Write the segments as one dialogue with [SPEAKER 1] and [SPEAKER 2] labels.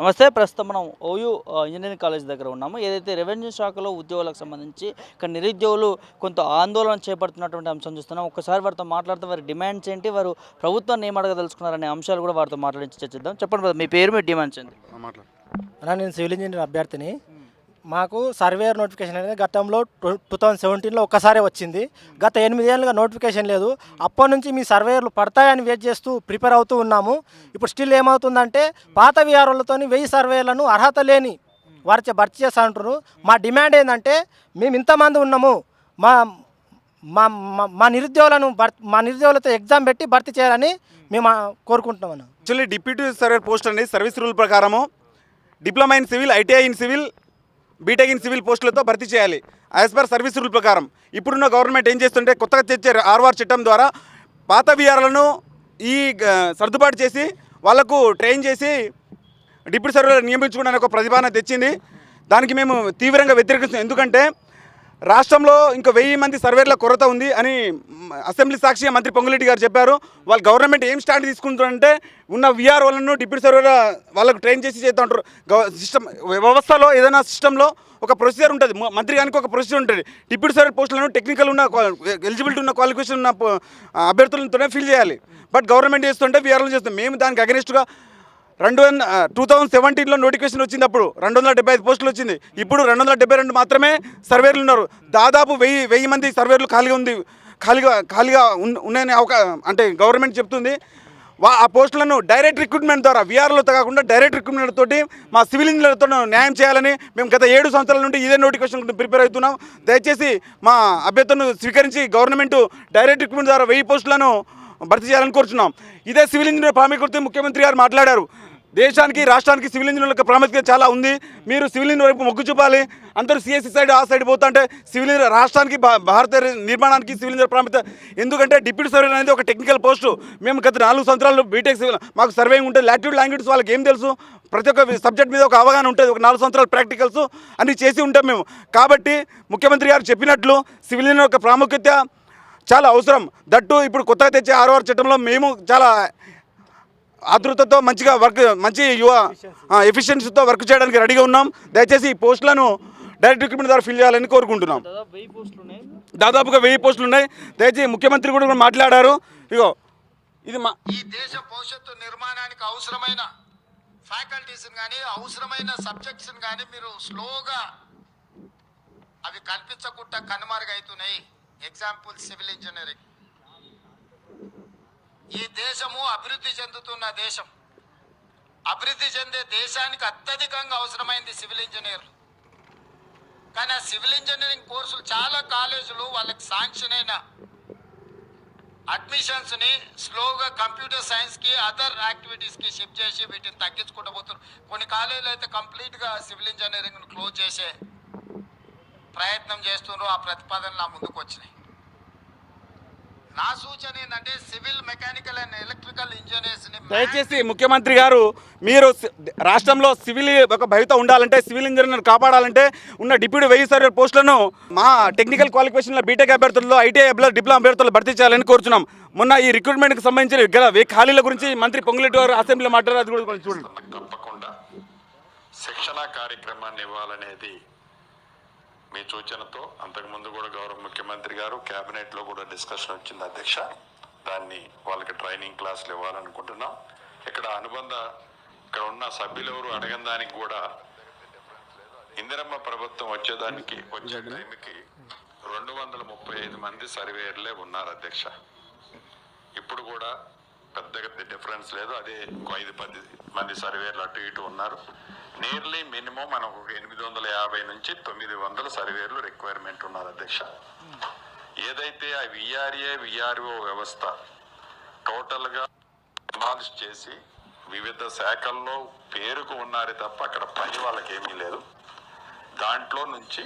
[SPEAKER 1] నమస్తే ప్రస్తుతం మనం ఓయూ ఇంజనీరింగ్ కాలేజ్ దగ్గర ఉన్నాము. ఏదైతే రెవెన్యూ శాఖలో ఉద్యోగులకు సంబంధించి ఇక్కడ నిరుద్యోగులు కొంత ఆందోళన చేపడుతున్నటువంటి అంశం చూస్తున్నాం. ఒకసారి వారితో మాట్లాడితే వారి డిమాండ్స్ ఏంటి వారు ప్రభుత్వాన్ని ఏమడగా తెలుసుకున్నారనే అంశాలు కూడా వారితో మాట్లాడించి చర్చిద్దాం. చెప్పండి మీ పేరు మీ డిమాండ్స్ ఏంటి?
[SPEAKER 2] మాట్లాడు
[SPEAKER 3] అన్నా నేను సివిల్ ఇంజనీర్ అభ్యర్థిని. మాకు సర్వేయర్ నోటిఫికేషన్ అనేది గతంలో టూ థౌజండ్ సెవెంటీన్లో ఒక్కసారే వచ్చింది. గత ఎనిమిది ఏళ్ళుగా నోటిఫికేషన్ లేదు. అప్పటి నుంచి మీ సర్వేయర్లు పడతాయని వెయిట్ చేస్తూ ప్రిపేర్ అవుతూ ఉన్నాము. ఇప్పుడు స్టిల్ ఏమవుతుందంటే పాత విఆర్ఓలతో వెయ్యి సర్వేలను అర్హత లేని వారిచే భర్తీ చేస్తా అంటారు మా డిమాండ్ ఏంటంటే మేము ఇంతమంది ఉన్నాము. మా మా మా- నిరుద్యోగులను భర్ మా నిరుద్యోగులతో ఎగ్జామ్ పెట్టి భర్తీ చేయాలని మేము కోరుకుంటున్నాం
[SPEAKER 2] యాక్చువల్లీ డిప్యూటీ సర్వే పోస్ట్ అనేది సర్వీస్ రూల్ ప్రకారము. Diploma in civil ITI in civil BTech in civil పోస్టులతో భర్తీ చేయాలి. యాజ్ పర్ సర్వీస్ రూల్ ప్రకారం. ఇప్పుడున్న గవర్నమెంట్ ఏం చేస్తుంటే కొత్తగా తెచ్చే ఆర్వార్ చట్టం ద్వారా పాత విఆర్లను ఈ సర్దుబాటు చేసి వాళ్ళకు ట్రైన్ చేసి డిప్యూటీ సర్వేర్ నియమించుకోవడానికి ఒక ప్రతిపాదన తెచ్చింది. దానికి మేము తీవ్రంగా వ్యతిరేకిస్తున్నాం. ఎందుకంటే రాష్ట్రంలో ఇంకా వెయ్యి మంది సర్వేర్ల కొరత ఉంది అని అసెంబ్లీ సాక్షి మంత్రి పొంగులేటి గారు చెప్పారు. వాళ్ళు గవర్నమెంట్ ఏం స్టాండ్ తీసుకుంటారంటే ఉన్న విఆర్ వాళ్ళను డిప్యూటీ సర్వేర్ వాళ్ళకు ట్రైన్ చేసి చేస్తూ ఉంటారు సిస్టమ్ వ్యవస్థలో ఏదైనా సిస్టంలో ఒక ప్రొసీజర్ ఉంటుంది. మంత్రి గారికి ఒక ప్రొసీజర్ ఉంటుంది. డిప్యూటీ సర్వేర్ పోస్టులను టెక్నికల్ ఉన్న ఎలిజిబిలిటీ ఉన్న క్వాలిఫికేషన్ ఉన్న అభ్యర్థులతోనే ఫిల్ చేయాలి. బట్ గవర్నమెంట్ చేస్తుంటే విఆర్లు చేస్తాం మేము దానికి అగెనిస్ట్గా రెండు వంద టూ థౌజండ్ సెవెంటీన్లో నోటిఫికేషన్ వచ్చింది అప్పుడు రెండు వందల డెబ్బై ఐదు పోస్టులు వచ్చింది. ఇప్పుడు రెండు వందల డెబ్బై రెండు మాత్రమే సర్వేర్లు ఉన్నారు. దాదాపు వెయ్యి వెయ్యి మంది సర్వేర్లు ఖాళీగా ఉంది ఖాళీగా ఖాళీగా ఉన్నాయని అవకా అంటే గవర్నమెంట్ చెప్తుంది. వా ఆ పోస్టులను డైరెక్ట్ రిక్రూట్మెంట్ ద్వారా విఆర్లతో కాకుండా డైరెక్ట్ రిక్రూట్మెంట్ తోటి మా సివిల్ ఇంజనీర్లతో న్యాయం చేయాలని మేము గత ఏడు సంవత్సరాల నుండి ఇదే నోటిఫికేషన్ ప్రిపేర్ అవుతున్నాం. దయచేసి మా అభ్యర్థులను స్వీకరించి గవర్నమెంట్ డైరెక్ట్ రిక్రూట్మెంట్ ద్వారా వెయ్యి పోస్టులను భర్తీ చేయాలని కోరుచున్నాం. ఇదే సివిల్ ఇంజనీర్ ప్రాముఖ్యత ముఖ్యమంత్రి గారు మాట్లాడారు. దేశానికి రాష్ట్రానికి సివిల్ ఇంజనీర్ల ప్రాముఖ్యత చాలా ఉంది. మీరు సివిల్ ఇంజనీర్ వైపు మొగ్గు చూపాలి. అందరూ సిఎస్సి సైడ్ ఆ సైడ్ పోతుంటే సివిల్ ఇంజనీర్ రాష్ట్రానికి భా- భారత నిర్మాణానికి సివిల్ ఇంజనీర్ ప్రాముఖ్యత. ఎందుకంటే డిప్యూటీ సర్వే అనేది ఒక టెక్నికల్ పోస్టు మేము గత నాలుగు సంవత్సరాలు బీటెక్ సివిల్ మాకు సర్వేయింగ్ ఉంటుంది లాటిట్యూడ్ లాంగ్వేజ్ వాళ్ళకి ఏం తెలుసు? ప్రతి ఒక్క సబ్జెక్ట్ మీద ఒక అవగాహన ఉంటుంది ఒక నాలుగు సంవత్సరాలు ప్రాక్టికల్స్ అన్ని చేసి ఉంటాం మేము. కాబట్టి ముఖ్యమంత్రి గారు చెప్పినట్లు సివిల్ ఇంజనీర్ యొక్క ప్రాముఖ్యత చాలా అవసరం. దట్టు ఇప్పుడు కొత్తగా తెచ్చే ఆర్ఆర్ చట్టంలో మేము చాలా ఆతృతతో మంచిగా వర్క్ మంచి యువ ఎఫిషియన్సీతో వర్క్ చేయడానికి రెడీగా ఉన్నాం. దయచేసి ఈ పోస్టులను డైరెక్ట్ రిక్రూట్మెంట్ ద్వారా ఫిల్ చేయాలని కోరుకుంటున్నాం.
[SPEAKER 1] దాదాపు వెయ్యి పోస్టులు ఉన్నాయి.
[SPEAKER 2] దాదాపుగా వెయ్యి పోస్టులు ఉన్నాయి. దయచేసి ముఖ్యమంత్రి కూడా మాట్లాడారు. ఇగో ఇది మా
[SPEAKER 4] ఈ దేశ భవిష్యత్తు నిర్మాణానికి అవసరమైన ఫ్యాకల్టీస్ కానీ అవసరమైన సబ్జెక్ట్స్ కానీ మీరు స్లోగా అవి కల్పించకుండా కనుమరుగవుతున్నాయి ఎగ్జాంపుల్ సివిల్ ఇంజనీరింగ్ ఈ దేశము అభివృద్ధి చెందుతున్న దేశం. అభివృద్ధి చెందే దేశానికి అత్యధికంగా అవసరమైంది సివిల్ ఇంజనీర్లు. కానీ ఆ సివిల్ ఇంజనీరింగ్ కోర్సులు చాలా కాలేజీలు వాళ్ళకి శాంక్షన్ అయిన అడ్మిషన్స్ని స్లోగా కంప్యూటర్ సైన్స్కి అదర్ యాక్టివిటీస్కి షిఫ్ట్ చేసి వీటిని తగ్గించుకుంటూ పోతున్నారు. కొన్ని కాలేజీలు అయితే కంప్లీట్గా సివిల్ ఇంజనీరింగ్ క్లోజ్ చేసే ప్రయత్నం చేస్తున్నారు. ఆ ప్రతిపాదనలు నా ముందుకు వచ్చినాయి. నా సూచన ఏంటంటే సివిల్ మెకానికల్ అండ్ ఎలక్ట్రికల్ ఇంజనీర్స్ని
[SPEAKER 2] దయచేసి ముఖ్యమంత్రి గారు మీరు రాష్ట్రంలో సివిల్ ఒక భవిత ఉండాలంటే సివిల్ ఇంజనీర్ కాపాడాలంటే ఉన్న డిప్యూటీ వెయ్యి సర్వే పోస్టులను మా టెక్నికల్ క్వాలిఫికేషన్లో బీటెక్ అభ్యర్థుల్లో ఐటీఐ అభ్యర్థులు డిప్లొమా అభ్యర్థులు భర్తీ చేయాలని కోరుచున్నాం. మొన్న ఈ రిక్రూట్మెంట్కి సంబంధించిన ఖాళీల గురించి మంత్రి పొంగులేటి గారు అసెంబ్లీలో మాట్లాడారు. అది కూడా కొంచెం చూడండి.
[SPEAKER 5] తప్పకుండా శిక్షణ కార్యక్రమాన్ని ఇవ్వాలనేది మీ సూచనతో అంతకుముందు కూడా గౌరవ ముఖ్యమంత్రి గారు క్యాబినెట్లో లో కూడా డిస్కషన్ వచ్చింది అధ్యక్ష. దాన్ని వాళ్ళకి ట్రైనింగ్ క్లాసులు ఇవ్వాలనుకుంటున్నాం. ఇక్కడ అనుబంధ ఇక్కడ ఉన్న సభ్యులు ఎవరు అడగని దానికి కూడా ఇందిరమ్మ ప్రభుత్వం వచ్చేదానికి వచ్చే టైంకి రెండు వందల ముప్పై ఐదు మంది సర్వేయర్లే ఉన్నారు అధ్యక్ష. ఇప్పుడు కూడా పెద్దగా డిఫరెన్స్ లేదు. అదే ఇంకో ఐదు పది మంది సర్వేయర్లు అటు ఇటు ఉన్నారు. నియర్లీ మినిమం మనకు ఎనిమిది వందల యాభై నుంచి తొమ్మిది వందల సర్వేర్లు రిక్వైర్మెంట్ ఉన్నారు అధ్యక్ష. ఏదైతే ఆ విఆర్ఏ విఆర్ఓ వ్యవస్థ టోటల్గా అనాలిస్ చేసి వివిధ శాఖల్లో పేరుకు ఉన్నారే తప్ప అక్కడ పని వాళ్ళకి ఏమీ లేదు. దాంట్లో నుంచి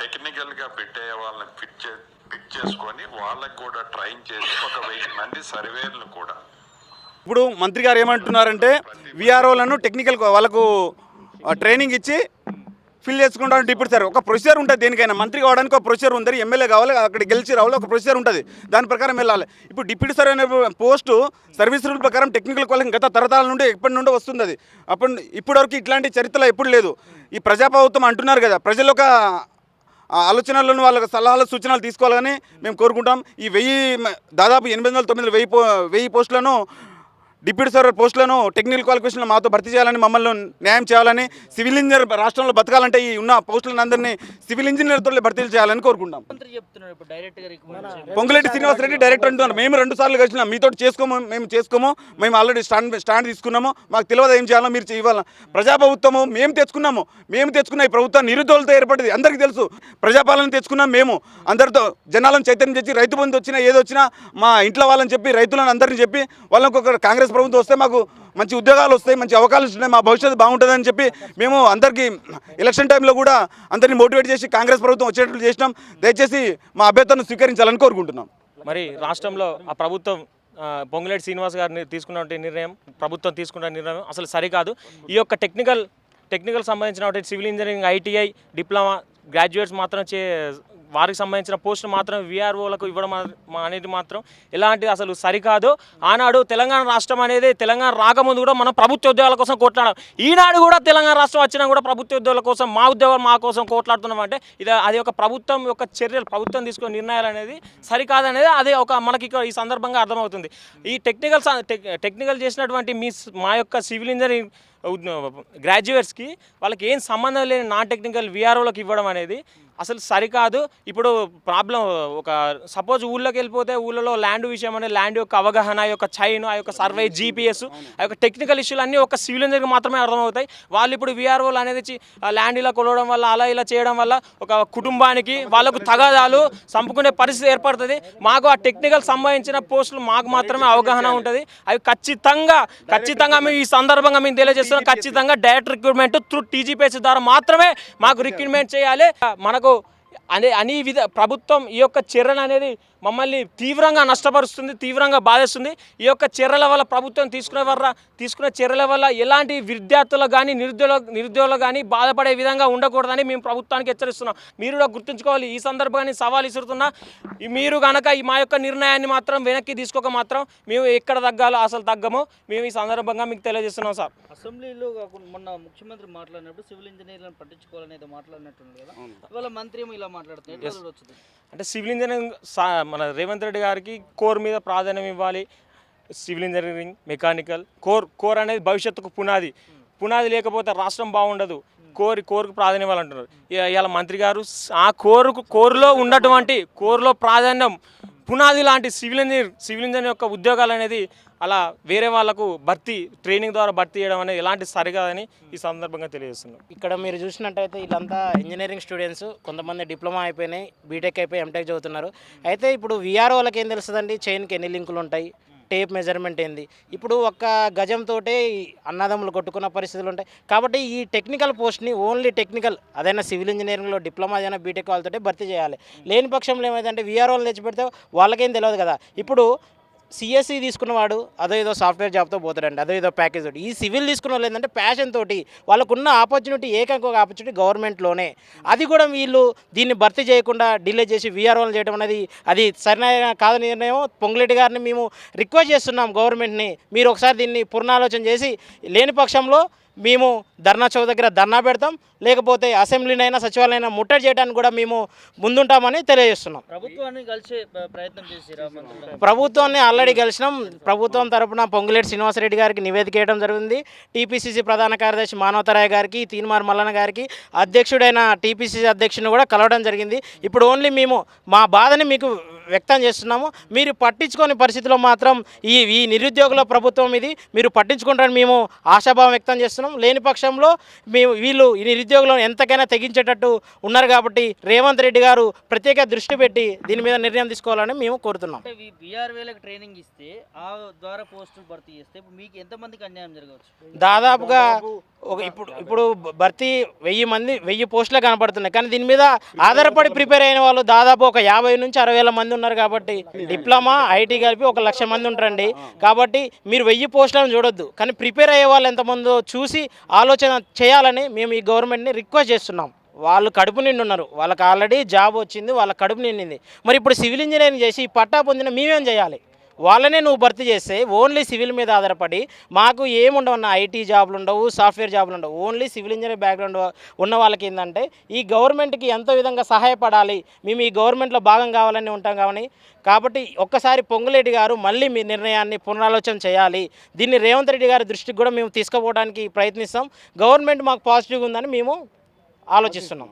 [SPEAKER 5] టెక్నికల్గా పెట్టే వాళ్ళని ఫిట్ చే పిక్ చేసుకొని వాళ్ళకి కూడా ట్రైన్ చేసి ఒక వెయ్యి మంది సర్వేర్లు కూడా
[SPEAKER 2] ఇప్పుడు మంత్రి గారు ఏమంటున్నారంటే విఆర్ఓలను టెక్నికల్ వాళ్ళకు ట్రైనింగ్ ఇచ్చి ఫిల్ చేసుకుంటాం ఇప్పుడు సార్ ఒక ప్రొసీజర్ ఉంటుంది దేనికైనా. మంత్రి కావడానికి ఒక ప్రొసీజర్ ఉంది ఎమ్మెల్యే కావాలి అక్కడ గెలిచి రావాలి ఒక ప్రొసీజర్ ఉంటుంది. దాని ప్రకారం వెళ్ళాలి. ఇప్పుడు డిప్యూటీ సార్ అనే పోస్టు సర్వీస్ రూల్ ప్రకారం టెక్నికల్ క్వాలిఫికేషన్ గత తరతరాల నుండి ఎప్పటి నుండి వస్తుంది అది. అప్పుడు ఇప్పటివరకు ఇట్లాంటి చరిత్రలో ఎప్పుడు లేదు. ఈ ప్రజాప్రభుత్వం అంటున్నారు కదా ప్రజలు ఒక ఆలోచనలను వాళ్ళ సలహాలు సూచనలు తీసుకోవాలని మేము కోరుకుంటాం. ఈ వెయ్యి దాదాపు ఎనిమిది వందల తొమ్మిది వెయ్యి పో వెయ్యి పోస్టులను డిప్యూటీ సర్వర్ పోస్టులను టెక్నికల్ క్వాలిఫికేషన్ మాతో భర్తీ చేయాలని మమ్మల్ని న్యాయం చేయాలని సివిల్ ఇంజనీర్ రాష్ట్రంలో బతకాలంటే ఈ ఉన్న పోస్టులను అందరినీ సివిల్ ఇంజనీర్తో భర్తీ చేయాలని కోరుకుంటాం
[SPEAKER 1] డైరెక్ట్.
[SPEAKER 2] పొంగులేటి శ్రీనివాస్ రెడ్డి డైరెక్టర్ అంటున్నారు. మేము రెండు సార్లు కలిసినాం మీతో చేసుకోము మేము చేసుకోము మేము ఆల్రెడీ స్టాండ్ స్టాండ్ తీసుకున్నాము. మాకు తెలియదు ఏం చేయాలో మీరు ఇవ్వాలి ప్రజాప్రభుత్వము మేము తెచ్చుకున్నాము. మేము తెచ్చుకున్న ఈ ప్రభుత్వం నిరుద్యోగులతో ఏర్పడింది. అందరికీ తెలుసు ప్రజాపాలన తెచ్చుకున్నాం మేము. అందరితో జనాలను చైతన్యం చేసి రైతు బంధు వచ్చినా ఏదో వచ్చినా మా ఇంట్లో వాళ్ళని చెప్పి రైతులను అందరిని చెప్పి వాళ్ళకి ఒక కాంగ్రెస్ ప్రభుత్వం వస్తే మాకు మంచి ఉద్యోగాలు వస్తాయి మంచి అవకాశాలు ఉన్నాయి మా భవిష్యత్తు బాగుంటుందని చెప్పి మేము అందరికీ ఎలక్షన్ టైంలో కూడా అందరినీ మోటివేట్ చేసి కాంగ్రెస్ ప్రభుత్వం వచ్చేటట్లు చేసినాం. దయచేసి మా అభ్యర్థనను స్వీకరించాలని కోరుకుంటున్నాం.
[SPEAKER 6] మరి రాష్ట్రంలో ఆ ప్రభుత్వం పొంగులేటి శ్రీనివాస్ గారిని తీసుకున్నటువంటి నిర్ణయం ప్రభుత్వం తీసుకున్న నిర్ణయం అసలు సరికాదు. ఈ యొక్క టెక్నికల్ టెక్నికల్ సంబంధించినటువంటి civil engineering ITI diploma graduates మాత్రం చే వారికి సంబంధించిన పోస్టులు మాత్రం విఆర్ఓలకు ఇవ్వడం అనేది మాత్రం ఎలాంటి అసలు సరికాదు. ఆనాడు తెలంగాణ రాష్ట్రం అనేది తెలంగాణ రాకముందు కూడా మనం ప్రభుత్వ ఉద్యోగాల కోసం కొట్లాడాం ఈనాడు కూడా తెలంగాణ రాష్ట్రం వచ్చినా కూడా ప్రభుత్వ ఉద్యోగాల కోసం మా ఉద్యోగాలు మా కోసం కోట్లాడుతున్నాం అంటే ఇది అది ఒక ప్రభుత్వం యొక్క చర్యలు ప్రభుత్వం తీసుకునే నిర్ణయాలు అనేది సరికాదనేది అదే ఒక మనకి ఈ సందర్భంగా అర్థమవుతుంది. ఈ టెక్నికల్ టెక్నికల్ చేసినటువంటి మీ మా యొక్క సివిల్ ఇంజనీరింగ్ గ్రాడ్యుయేట్స్కి వాళ్ళకి ఏం సంబంధం లేని నాన్ టెక్నికల్ విఆర్ఓలకు ఇవ్వడం అనేది అసలు సరికాదు. ఇప్పుడు ప్రాబ్లం ఒక సపోజ్ ఊళ్ళోకి వెళ్ళిపోతే ఊళ్ళలో ల్యాండ్ విషయం అనేది ల్యాండ్ యొక్క అవగాహన ఆ యొక్క చైన్ ఆ యొక్క సర్వే జీపీఎస్ ఆ యొక్క టెక్నికల్ ఇష్యూలు అన్నీ ఒక సివిల్ ఇంజనీర్కి మాత్రమే అర్థమవుతాయి. వాళ్ళు ఇప్పుడు విఆర్ఓలు అనేది ల్యాండ్ ఇలా కొలవడం వల్ల అలా ఇలా చేయడం వల్ల ఒక కుటుంబానికి వాళ్ళకు తగాదాలు చంపుకునే పరిస్థితి ఏర్పడుతుంది. మాకు ఆ టెక్నికల్ సంబంధించిన పోస్టులు మాకు మాత్రమే అవగాహన ఉంటుంది. అవి ఖచ్చితంగా ఖచ్చితంగా మేము ఈ సందర్భంగా మేము తెలియజేస్తున్నాం. ఖచ్చితంగా డైరెక్ట్ రిక్రూట్మెంట్ త్రూ టీజీపీఎస్ ద్వారా మాత్రమే మాకు రిక్రూట్మెంట్ చేయాలి. మనకు को అనే అని విధ ప్రభుత్వం ఈ యొక్క చర్యలు అనేది మమ్మల్ని తీవ్రంగా నష్టపరుస్తుంది తీవ్రంగా బాధిస్తుంది. ఈ యొక్క చర్యల వల్ల ప్రభుత్వం తీసుకునే వల్ల తీసుకునే చర్యల వల్ల ఎలాంటి విద్యార్థులకు కానీ నిరుద్యోగ నిరుద్యోగులు కానీ బాధపడే విధంగా ఉండకూడదని మేము ప్రభుత్వానికి హెచ్చరిస్తున్నాం. మీరు కూడా గుర్తుంచుకోవాలి ఈ సందర్భాన్ని సవాల్ ఇస్తున్నా ఈ మీరు కనుక ఈ మా యొక్క నిర్ణయాన్ని మాత్రం వెనక్కి తీసుకోక మాత్రం మేము ఎక్కడ తగ్గాలో అసలు తగ్గమో. మేము ఈ సందర్భంగా మీకు తెలియజేస్తున్నాం సార్.
[SPEAKER 1] అసెంబ్లీలో మొన్న ముఖ్యమంత్రి మాట్లాడినప్పుడు సివిల్ ఇంజనీర్లను పట్టించుకోవాలని ఏదో మాట్లాడినట్టుంది కదా ఇవాళ మంత్రి ఇలా మాట్లాడుతున్నారు
[SPEAKER 6] అంటే సివిల్ ఇంజనీరింగ్ సా- మన రేవంత్ రెడ్డి గారికి కోర్ మీద ప్రాధాన్యం ఇవ్వాలి. Civil engineering mechanical core core అనేది భవిష్యత్తుకు పునాది. పునాది లేకపోతే రాష్ట్రం బాగుండదు. కోరి కోరుకు ప్రాధాన్యం ఇవ్వాలంటున్నారు. ఇవాళ మంత్రి గారు ఆ కోరుకు కోరులో ఉన్నటువంటి కోరులో ప్రాధాన్యం పునాది లాంటి సివిల్ ఇంజనీర్ సివిల్ ఇంజనీర్ యొక్క ఉద్యోగాలు అనేది అలా వేరే వాళ్ళకు భర్తీ ట్రైనింగ్ ద్వారా భర్తీ చేయడం అనేది ఎలాంటి సరికాదని ఈ సందర్భంగా తెలియజేస్తున్నాం.
[SPEAKER 7] ఇక్కడ మీరు చూసినట్టయితే వీళ్ళంతా ఇంజనీరింగ్ స్టూడెంట్స్ కొంతమంది డిప్లొమా అయిపోయినాయి బీటెక్ అయిపోయి ఎంటెక్ చదువుతున్నారు. అయితే ఇప్పుడు విఆర్ఓలకు ఏం తెలుస్తుందండి? చైన్కి ఎన్ని లింకులు ఉంటాయి? టేప్ మెజర్మెంట్ ఏంది? ఇప్పుడు ఒక్క గజంతో అన్నదమ్ములు కొట్టుకున్న పరిస్థితులు ఉంటాయి. కాబట్టి ఈ టెక్నికల్ పోస్ట్ని ఓన్లీ టెక్నికల్ అదైనా సివిల్ ఇంజనీరింగ్లో డిప్లొమా ఏదైనా బీటెక్ వాళ్ళతో భర్తీ చేయాలి. లేని పక్షంలో ఏమైందంటే వీఆర్ఓలు తెచ్చిపెడితే వాళ్ళకేం తెలియదు కదా. ఇప్పుడు సిఎస్సి తీసుకున్నవాడు అదో ఏదో సాఫ్ట్వేర్ జాబ్తో పోతాడండి అదో ఏదో ప్యాకేజ్ తోటి. ఈ సివిల్ తీసుకున్న వాళ్ళు ఏంటంటే ప్యాషన్ తోటి వాళ్ళకున్న ఆపర్చునిటీ ఏకైక ఆపర్చునిటీ గవర్నమెంట్లోనే అది కూడా వీళ్ళు దీన్ని భర్తీ చేయకుండా డిలే చేసి వీఆర్ఓలు చేయడం అనేది అది సరైన కాదు నిర్ణయం పొంగులేటి గారిని మేము రిక్వెస్ట్ చేస్తున్నాం గవర్నమెంట్ని మీరు ఒకసారి దీన్ని పునరాలోచన చేసి లేని పక్షంలో మేము ధర్నా చౌక్ దగ్గర ధర్నా పెడతాం. లేకపోతే అసెంబ్లీనైనా సచివాలయైనా ముట్టడి చేయడానికి కూడా మేము ముందుంటామని తెలియజేస్తున్నాం.
[SPEAKER 1] ప్రభుత్వాన్ని కలిసే ప్రయత్నం మంత్రులు
[SPEAKER 7] ప్రభుత్వాన్ని ఆల్రెడీ కలిసినాం. ప్రభుత్వం తరపున పొంగులేటి శ్రీనివాసరెడ్డి గారికి నివేదిక వేయడం జరిగింది. టీపీసీసీ ప్రధాన కార్యదర్శి మానవతరాయ్ గారికి తీన్మార్ మల్లన్న గారికి అధ్యక్షుడైన టీపీసీసీ అధ్యక్షుని కూడా కలవడం జరిగింది. ఇప్పుడు ఓన్లీ మేము మా బాధని మీకు వ్యక్తం చేస్తున్నాము. మీరు పట్టించుకోని పరిస్థితిలో మాత్రం ఈ ఈ నిరుద్యోగుల ప్రభుత్వం ఇది. మీరు పట్టించుకుంటారని మేము ఆశాభావం వ్యక్తం చేస్తున్నాం. లేని పక్షంలో మేము వీళ్ళు ఈ నిరుద్యోగులను ఎంతకైనా తెగించేటట్టు ఉన్నారు కాబట్టి రేవంత్ రెడ్డి గారు ప్రత్యేక దృష్టి పెట్టి దీని మీద నిర్ణయం తీసుకోవాలని మేము కోరుతున్నాం.
[SPEAKER 1] బీఆర్వేలకు ట్రైనింగ్ ఇస్తే ఆ ద్వారా పోస్టులు భర్తీ చేస్తే మీకు ఎంతమందికి అన్యాయం జరగవచ్చు?
[SPEAKER 7] దాదాపుగా ఒక ఇప్పుడు ఇప్పుడు భర్తీ వెయ్యి మంది వెయ్యి పోస్టులే కనపడుతున్నాయి. కానీ దీని మీద ఆధారపడి ప్రిపేర్ అయిన వాళ్ళు దాదాపు ఒక యాభై నుంచి అరవై వేల మంది ఉన్నారు కాబట్టి డిప్లొమా ఐటీ కలిపి ఒక లక్ష మంది ఉంటారండి. కాబట్టి మీరు వెయ్యి పోస్టులను చూడొద్దు. కానీ ప్రిపేర్ అయ్యే వాళ్ళు ఎంతమందో చూసి ఆలోచన చేయాలని మేము ఈ గవర్నమెంట్ని రిక్వెస్ట్ చేస్తున్నాం. వాళ్ళు కడుపు నిండి ఉన్నారు. వాళ్ళకి ఆల్రెడీ జాబ్ వచ్చింది వాళ్ళ కడుపు నిండింది. మరి ఇప్పుడు సివిల్ ఇంజనీరింగ్ చేసి ఈ పట్టా పొందిన మేమేం చేయాలి? వాళ్ళనే నువ్వు భర్తీ చేస్తే ఓన్లీ సివిల్ మీద ఆధారపడి మాకు ఏముండవు అన్న ఐటీ జాబ్లు ఉండవు సాఫ్ట్వేర్ జాబ్లు ఉండవు. ఓన్లీ సివిల్ ఇంజనీర్ బ్యాక్గ్రౌండ్ ఉన్న వాళ్ళకి ఏంటంటే ఈ గవర్నమెంట్కి ఎంతో విధంగా సహాయపడాలి మేము ఈ గవర్నమెంట్లో భాగం కావాలని ఉంటాం కావని కాబట్టి ఒక్కసారి పొంగులేటి గారు మళ్ళీ మీ నిర్ణయాన్ని పునరాలోచన చేయాలి. దీన్ని రేవంత్ రెడ్డి గారి దృష్టికి కూడా మేము తీసుకుపోవడానికి ప్రయత్నిస్తాం. గవర్నమెంట్ మాకు పాజిటివ్గా ఉందని మేము ఆలోచిస్తున్నాం.